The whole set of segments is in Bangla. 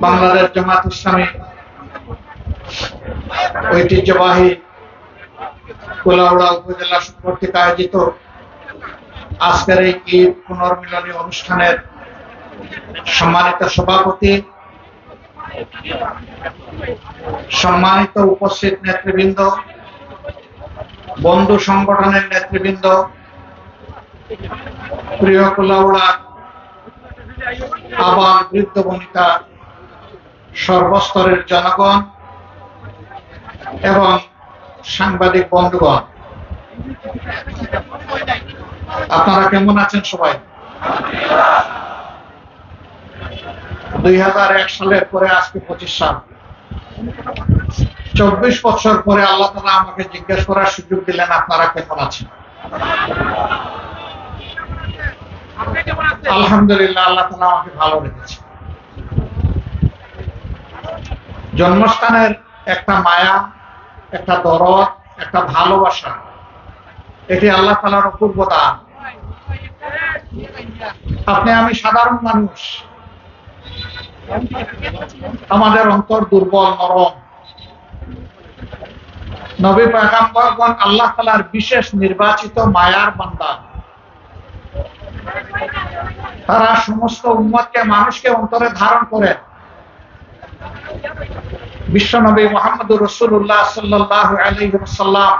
বাংলাদেশ জামাত ইসলামী ঐতিহ্যবাহী কোলাউড়া উপজেলা কর্তৃক আয়োজিত আজকের এই ঈদ পুনর্মিলনী অনুষ্ঠানের সম্মানিত সভাপতি, সম্মানিত উপস্থিত নেতৃবৃন্দ, বন্ধু সংগঠনের নেতৃবৃন্দ, প্রিয় কোলাউড়া আবার বৃদ্ধ বনিতা সর্বস্তরের জনগণ এবং সাংবাদিক বন্ধুগণ। আপনারা কেমন আছেন সবাই? দুই হাজার এক সালের পরে আজকে পঁচিশ সাল। চব্বিশ বছর পরে আল্লাহ তালা আমাকে জিজ্ঞেস করার সুযোগ দিলেন, আপনারা কেমন আছেন? আলহামদুলিল্লাহ, আল্লাহ তালা আমাকে ভালো রেখেছে। জন্মস্থানের একটা মায়া, একটা দরদ, একটা ভালোবাসা, এটি আল্লাহ তালার অপূর্ব দান। আপনি আমি সাধারণ মানুষ। আমাদের অন্তর দুর্বল, নরম। নবী পয়গাম্বরগণ আল্লাহ তালার বিশেষ নির্বাচিত মায়ার বান্দা। তারা সমস্ত উম্মতকে, মানুষকে অন্তরে ধারণ করেন বিশ্বনবী মোহাম্মদ রসুল্লাহ সাল্লাহ আলহিসাল্লাম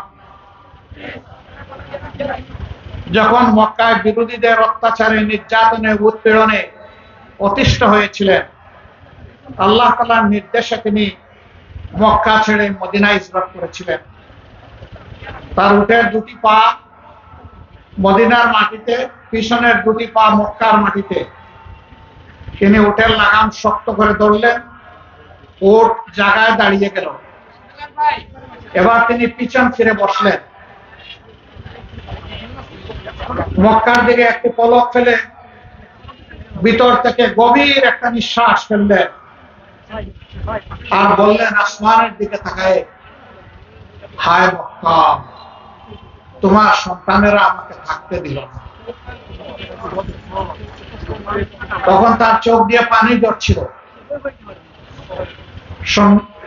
যখন মক্কায় বিরোধীদের অত্যাচারে, নির্যাতনে, উৎপীড়নে অতিষ্ঠ হয়েছিলেন, আল্লাহ তালার নির্দেশে তিনি মক্কা ছেড়ে মদিনা ইসরাত করেছিলেন। তার উঠের দুটি পা মদিনার মাটিতে, পিছনের দুটি পা মক্কার মাটিতে। তিনি উঠের লাগাম শক্ত করে ধরলেন ওট জায়গায় দাঁড়িয়ে গেল। এবার তিনি পিছন ফিরে বসলেন। মক্কার দিকে একটি পলক ফেলে ভিতর থেকে গভীর একটা নিঃশ্বাস ফেললেন আর বললেন, আসমানের দিকে তাকায়, হায় মক্কা। তোমার সন্তানেরা আমাকে থাকতে দিল তখন তার চোখ দিয়ে পানি জড়ছিল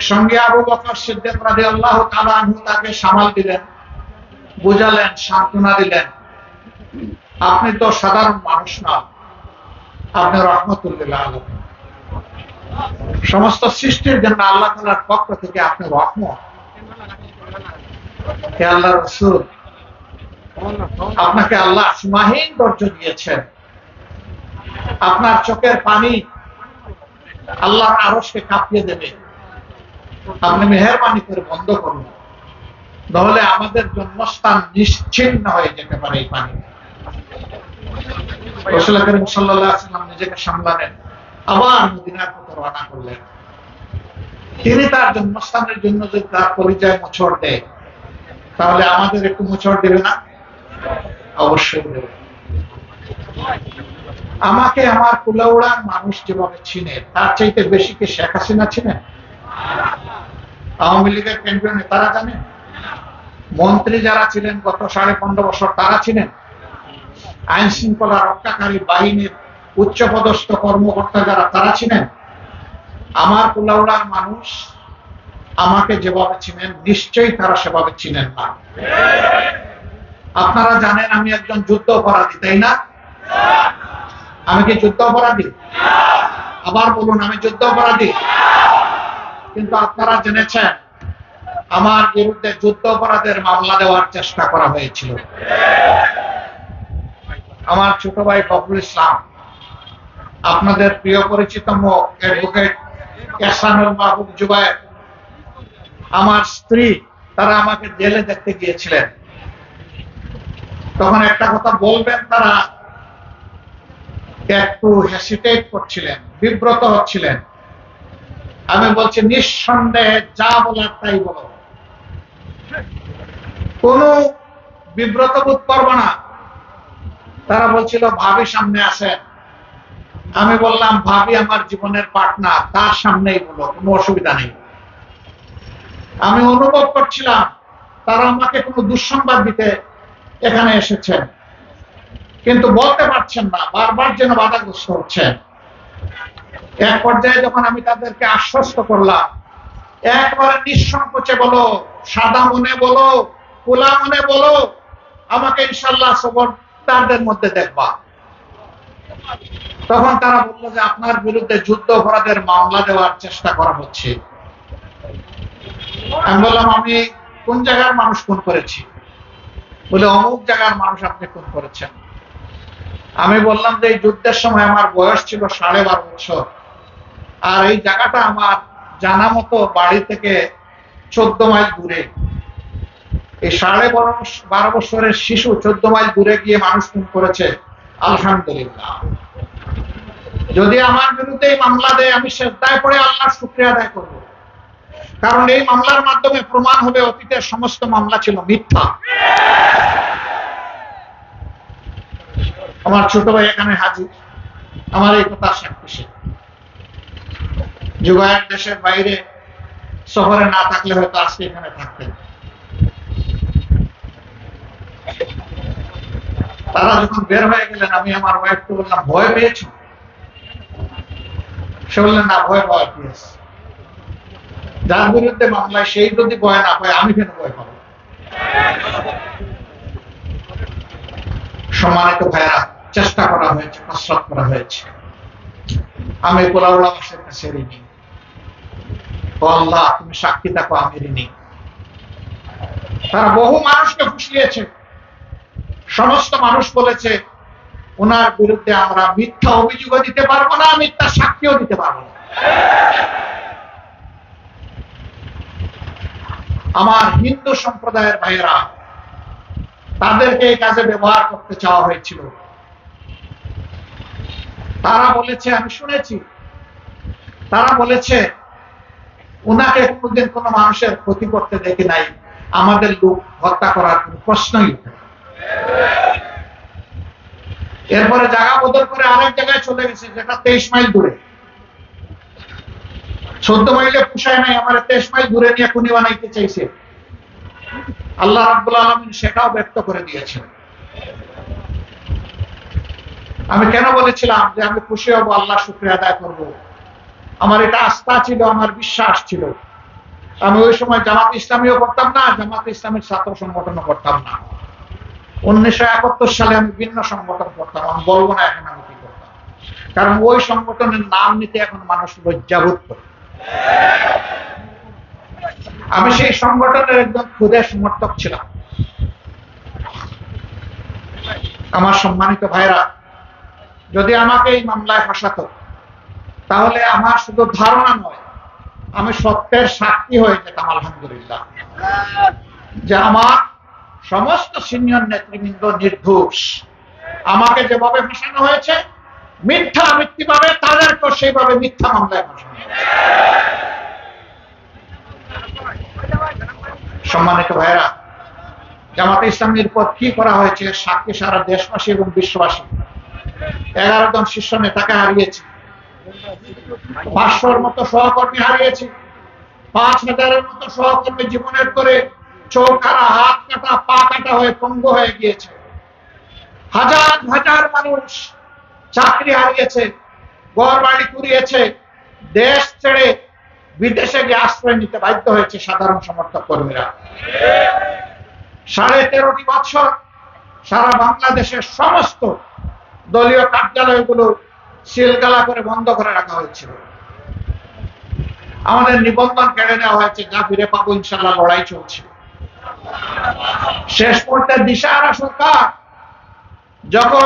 সঙ্গে আবু বকর সিদ্দিক রাজি আল্লাহ তাকে সামাল দিলেন, বুঝালেন, সান্ত্বনা দিলেন। আপনি তো সাধারণ মানুষ না। আপনি রহমতুল্লাহ আলম। সমস্ত সৃষ্টির জন্য আল্লাহ তালার পক্ষ থেকে আপনি রহমত। আল্লাহ রসুল আপনাকে আল্লাহ সীমাহীন ধৈর্য দিয়েছেন। আপনার চোখের পানি আল্লাহর আরসকে কাঁপিয়ে দেবে। আপনি মেহরবানি করে বন্ধ করুন। তাহলে আমাদের জন্মস্থান নিশ্চিন্ন হয়ে যেতে পারে এই পানি। নিজেকে সামলালেন। আবার মদিনার পথে রওনা করলেন। তিনি তার জন্মস্থানের জন্য যদি তার পরিচয় মোছর দেয়, তাহলে আমাদের একটু মোছর দেবে না? অবশ্যই আমাকে আমার কুলাউড়ার মানুষ যেভাবে চিনে, তার চাইতে বেশি কি শেখ হাসিনা ছিলেন আওয়ামী লীগের কেন্দ্রীয় নেতারা জানেন মন্ত্রী যারা ছিলেন গত সাড়ে পনেরো বছর, তারা ছিলেন আইন শৃঙ্খলা রক্ষাকারী বাহিনীর উচ্চপদস্থ কর্মকর্তা যারা, তারা ছিলেন আমার কুলাউড়ার মানুষ আমাকে যেভাবে চিনেন, নিশ্চয়ই তারা সেভাবে চিনেন না। আপনারা জানেন আমি একজন যুদ্ধ অপরাধী, তাই না? আমি কি যুদ্ধ অপরাধী? আবার বলুন, আমি যুদ্ধ অপরাধী? কিন্তু আপনারা জেনেছেন, আমার বিরুদ্ধে যুদ্ধ অপরাধের মামলা দেওয়ার চেষ্টা করা হয়েছিল। আমার ছোট ভাই ফখরুল ইসলাম, আপনাদের প্রিয় পরিচিত আমার স্ত্রী, তারা আমাকে জেলে দেখতে গিয়েছিলেন। তখন একটা কথা বলবেন তারা, একটু হেসিটেট করছিলেন, বিব্রত হচ্ছিলেন। আমি বলছি, নিঃসন্দেহে যা বলার তাই বলো। কোন বিব্রত বোধ করব না। তারা বলছিল, ভাবি সামনে আসেন আমি বললাম, ভাবি আমার জীবনের পার্টনার তার সামনেই বলো, কোনো অসুবিধা নেই। আমি অনুভব করছিলাম, তারা আমাকে কোনো দুঃসংবাদ দিতে এখানে এসেছেন। কিন্তু বলতে পারছেন না, বারবার যেন বাধাগ্রস্ত হচ্ছেন। এক পর্যায়ে যখন আমি তাদেরকে আশ্বস্ত করলাম, একবারে নিঃসংকোচে বলো, সাদা মনে বলো, খোলা মনে বলো, আমাকে ইনশাল্লাহ সবর তাদের মধ্যে দেখবা। তখন তারা বলল যে, আপনার বিরুদ্ধে যুদ্ধ অপরাধের মামলা দেওয়ার চেষ্টা করা হচ্ছে। আমি বললাম, আমি কোন জায়গার মানুষ খুন করেছি? বলে অমুক জায়গার মানুষ আপনি খুন করেছেন। আমি বললাম যে এই যুদ্ধের সময় আমার বয়স ছিল সাড়ে বারো বছর। আর এই জায়গাটা আমার জানা মতো বাড়ি থেকে চোদ্দ মাইল দূরে। এই সাড়ে বারো বারো বছরের শিশু চোদ্দ মাইল দূরে গিয়ে মানুষ খুন করেছে। আলহামদুলিল্লাহ। যদি আমার বিরুদ্ধে এই মামলা দেয়, আমি শ্রদ্ধায় পড়ে আল্লাহ শুক্রিয়া আদায় করব। কারণ এই মামলার মাধ্যমে প্রমাণ হবে অতীতের সমস্ত মামলা ছিল মিথ্যা। আমার ছোট ভাই এখানে হাজির। আমার এই কথা সাক্ষী সে। যুগায়ন দেশের বাইরে শহরে না থাকলে হয়তো আজকে এখানে থাকতেন। তারা যখন বের হয়ে গেলেন, আমি আমার ওয়াইফকে বললাম, ভয় পেয়েছ? সে বললেন, না, ভয় ভয় পেয়েছে যার বিরুদ্ধে মামলায় সেই যদি ভয় না পায় আমি কেন ভয় পাবো সম্মানিত ভাইরা চেষ্টা করা হয়েছে, কসরত করা হয়েছে। আমি কাছে ঋণী। আল্লাহ, তুমি সাক্ষী আমি ঋণী। তারা বহু মানুষকে ফুসলিয়েছে সমস্ত মানুষ বলেছে, ওনার বিরুদ্ধে আমরা মিথ্যা অভিযোগও দিতে পারব না, মিথ্যা সাক্ষীও দিতে পারব না। আমার হিন্দু সম্প্রদায়ের ভাইয়েরা, তাদেরকে এই কাজে ব্যবহার করতে চাওয়া হয়েছিল। তারা বলেছে, আমি শুনেছি। তারা বলেছে ওনাকে কোনোদিন কোনো মানুষের ক্ষতি করতে দেখি নাই। আমাদের লোক হত্যা করার কোনো প্রশ্নই এরপরে জায়গা বদল করে আরেক জায়গায় চলে গেছে, যেটা তেইশ মাইল দূরে। চোদ্দ মাইলে পুষায় নাই, আমার তেইশ মাইল দূরে নিয়ে খুনি বানাইতে চাইছে। আল্লাহ রাব্বুল আলমিন সেটাও ব্যক্ত করে দিয়েছেন। আমি কেন বলেছিলাম যে আমি খুশি হব, আল্লাহ শুক্রিয়া আদায় করব। আমার এটা আস্থা ছিল, আমার বিশ্বাস ছিল। আমি ওই সময় জামাত ইসলামীও করতাম না, জামাত ইসলামের ছাত্র সংগঠনও করতাম না। উনিশশো একাত্তর সালে আমি ভিন্ন সংগঠন করতাম, আমি বলব না এখন আমি কি করতাম। কারণ ওই সংগঠনের নাম নিতে এখন মানুষ লজ্জাবোধ করে। আমি সেই সংগঠনের একদম ক্ষুদে সমর্থক ছিলাম। আমার সম্মানিত ভাইরা যদি আমাকে এই মামলায় ফাঁসাতো, তাহলে আমার শুধু ধারণা নয়, আমি সত্যের সাক্ষী হয়ে যেতাম, আলহামদুলিল্লাহ। যে আমার সমস্ত সিনিয়র নেতৃবৃন্দ নির্দোষ, আমাকে যেভাবে ফাঁসানো হয়েছে মিথ্যা মিথ্যিভাবে তাদেরকে সেইভাবে মিথ্যা মামলায় সম্মানিত ভাইরা জামাতে ইসলামের পর কি করা হয়েছে সাক্ষী সারা দেশবাসী এবং বিশ্ববাসী? এগারো জন শীর্ষ নেতাকে হারিয়েছি। পাঁচশোর মতো সহকর্মী হারিয়েছি। পাঁচ হাজারের মতো সহকর্মী জীবনের করে চোখ হাত কাটা, পা কাটা হয়ে পঙ্গু হয়ে গিয়েছে। হাজার হাজার মানুষ চাকরি হারিয়েছে ঘর বাড়ি কুড়িয়েছে, দেশ ছেড়ে বিদেশে গিয়ে আশ্রয় নিতে বাধ্য হয়েছে সাধারণ সমর্থক কর্মীরা। সাড়ে তেরোটি বছর সারা বাংলাদেশের সমস্ত দলীয় কার্যালয়গুলো সিলগালা করে বন্ধ করে রাখা হয়েছিল। আমাদের নিবন্ধন কেড়ে নেওয়া হয়েছে, যা ফিরে পাবো ইনশাল্লাহ লড়াই চলছে। শেষ পর্যায়ে দিশাহারা সরকার যখন